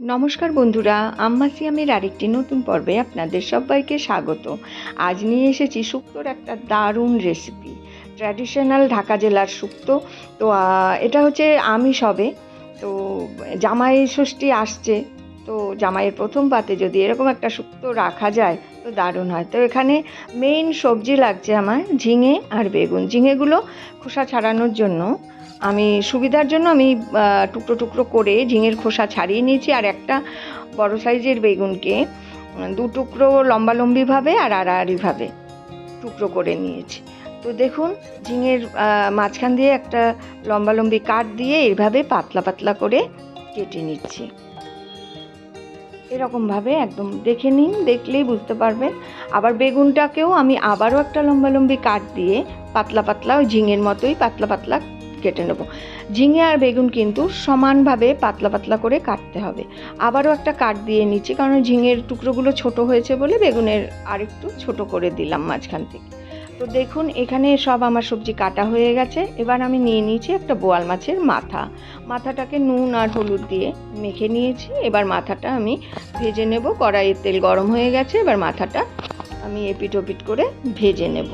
নমস্কার বন্ধুরা, আম্মা সিয়ামের আরেকটি নতুন পর্বে আপনাদের সবাইকে স্বাগত। আজ নিয়ে এসেছি শুক্তোর একটা দারুণ রেসিপি ট্র্যাডিশনাল ঢাকা জেলার শুক্তো। তো এটা হচ্ছে আমিষ হবে। তো, জামাই ষষ্ঠী আসছে। তো, জামাইয়ের প্রথম পাতে যদি এরকম একটা শুক্তো রাখা যায়, তো দারুণ হয়। তো, এখানে মেইন সবজি লাগছে আমার ঝিঙে আর বেগুন। ঝিঙেগুলো খোসা ছাড়ানোর জন্য আমি সুবিধার জন্য আমি টুকরো টুকরো করে ঝিঙের খোসা ছাড়িয়ে নিয়েছি আর একটা বড় সাইজের বেগুনকে দু টুকরো লম্বালম্বিভাবে আর আড়াআড়িভাবে টুকরো করে নিয়েছি। তো দেখুন, ঝিঙের মাঝখান দিয়ে একটা লম্বালম্বি কাঠ দিয়ে এইভাবে পাতলা পাতলা করে কেটে নিচ্ছি। এরকমভাবে একদম দেখে নিন, দেখলেই বুঝতে পারবেন। আবার বেগুনটাকেও আমি আবারও একটা লম্বালম্বি কাঠ দিয়ে পাতলা পাতলা ওই ঝিঙের মতোই পাতলা পাতলা কেটে নেব। ঝিঙে আর বেগুন কিন্তু সমানভাবে পাতলা পাতলা করে কাটতে হবে। আবারও একটা কাট দিয়ে নিচ্ছি, কারণ ঝিঙের টুকরোগুলো ছোট হয়েছে বলে বেগুনের আরেকটু ছোট করে দিলাম মাঝখান থেকে। তো দেখুন, এখানে সব আমার সবজি কাটা হয়ে গেছে। এবার আমি নিয়ে নিয়েছি একটা বোয়াল মাছের মাথা। মাথাটাকে নুন আর হলুদ দিয়ে মেখে নিয়েছি। এবার মাথাটা আমি ভেজে নেব। কড়াইয়ের তেল গরম হয়ে গেছে। এবার মাথাটা আমি এপিট ওপিট করে ভেজে নেব।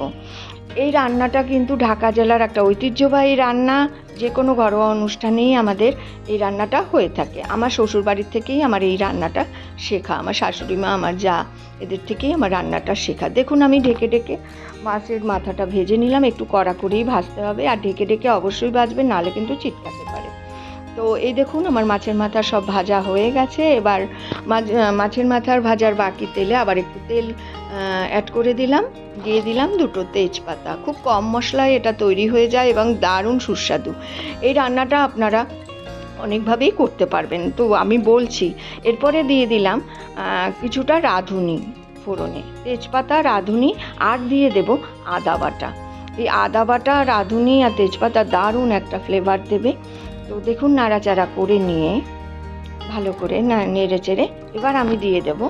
এই রান্নাটা কিন্তু ঢাকা জেলার একটা ঐতিহ্যবাহী রান্না। যে কোনো ঘরোয়া অনুষ্ঠানেই আমাদের এই রান্নাটা হয়ে থাকে। আমার শ্বশুর বাড়ির থেকেই আমার এই রান্নাটা শেখা। আমার শাশুড়ি মা, আমার যা, এদের থেকেই আমার রান্নাটা শেখা। দেখুন আমি ঢেকে ঢেকে মাছের মাথাটা ভেজে নিলাম। একটু কড়া করেই ভাজতে হবে। আর ঢেকে ঢেকে অবশ্যই ভাজবে নাহলে কিন্তু চিটকাতে পারে। তো এই দেখুন, আমার মাছের মাথা সব ভাজা হয়ে গেছে। এবার মাছ- মাছের মাথার ভাজার বাকি তেলে আবার একটু তেল অ্যাড করে দিলাম। দিয়ে দিলাম দুটো তেজপাতা। খুব কম মশলায় এটা তৈরি হয়ে যায় এবং দারুণ সুস্বাদু। এই রান্নাটা আপনারা অনেকভাবেই করতে পারবেন। তো আমি বলছি, এরপরে দিয়ে দিলাম কিছুটা রাঁধুনি ফোড়নে। তেজপাতা, রাঁধুনি, আর দিয়ে দেব আদা বাটা। এই আদা বাটা, রাঁধুনি আর তেজপাতা দারুণ একটা ফ্লেভার দেবে। তো দেখুন, নাড়াচাড়া করে নিয়ে ভালো করে নেড়ে চেড়ে এবার আমি দিয়ে দেব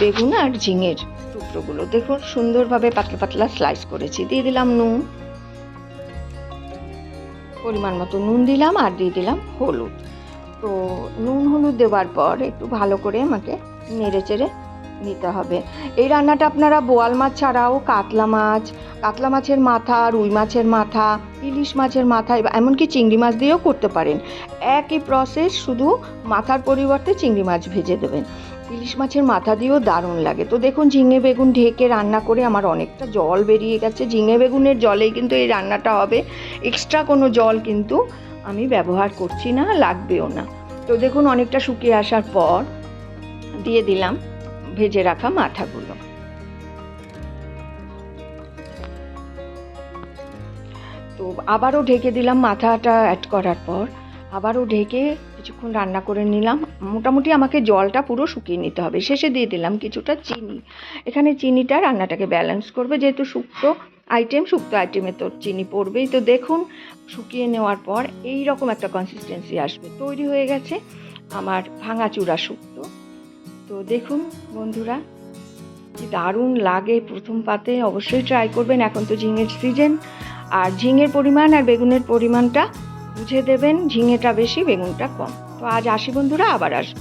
বেগুন আর ঝিঙের টুকরোগুলো। দেখুন, সুন্দরভাবে পাতলা পাতলা স্লাইস করেছি। দিয়ে দিলাম নুন। পরিমাণ মতো নুন দিলাম আর দিয়ে দিলাম হলুদ। তো নুন হলুদ দেওয়ার পর একটু ভালো করে আমাকে নেড়ে চেড়ে নিতে হবে। এই রান্নাটা আপনারা বোয়াল মাছ ছাড়াও কাতলা মাছ, কাতলা মাছের মাথা, রুই মাছের মাথা, ইলিশ মাছের মাথা এমনকি চিংড়ি মাছ দিয়েও করতে পারেন। একই প্রসেস শুধু মাথার পরিবর্তে চিংড়ি মাছ ভেজে দেবেন। ইলিশ মাছের মাথা দিয়েও দারুণ লাগে। তো দেখুন, ঝিঙে বেগুন ঢেকে রান্না করে আমার অনেকটা জল বেরিয়ে গেছে। ঝিঙে বেগুনের জলেই কিন্তু এই রান্নাটা হবে। এক্সট্রা কোনো জল কিন্তু আমি ব্যবহার করছি না, লাগবেও না। তো দেখুন, অনেকটা শুকিয়ে আসার পর দিয়ে দিলাম ভেজে রাখা মাথাগুলো। তো আবারও ঢেকে দিলাম মাথাটা অ্যাড করার পর। আবারও ঢেকে কিছুক্ষণ রান্না করে নিলাম। মোটামুটি আমাকে জলটা পুরো শুকিয়ে নিতে হবে। শেষে দিয়ে দিলাম কিছুটা চিনি। এখানে চিনিটা রান্নাটাকে ব্যালেন্স করবে। যেহেতু শুক্তো আইটেম শুক্তো আইটেমে তো চিনি পড়বেই। তো দেখুন, শুকিয়ে নেওয়ার পর এই রকম একটা কনসিস্টেন্সি আসবে। তৈরি হয়ে গেছে আমার ভাঙাচুরা শুক্তো। তো দেখুন বন্ধুরা দারুণ লাগে প্রথম পাতে। অবশ্যই ট্রাই করবেন। এখন তো ঝিঙের সিজন আর ঝিঙের পরিমাণ আর বেগুনের পরিমাণটা বুঝে দেবেন ঝিঙেটা বেশি বেগুনটা কম। তো আজ আসি বন্ধুরা আবার আসব।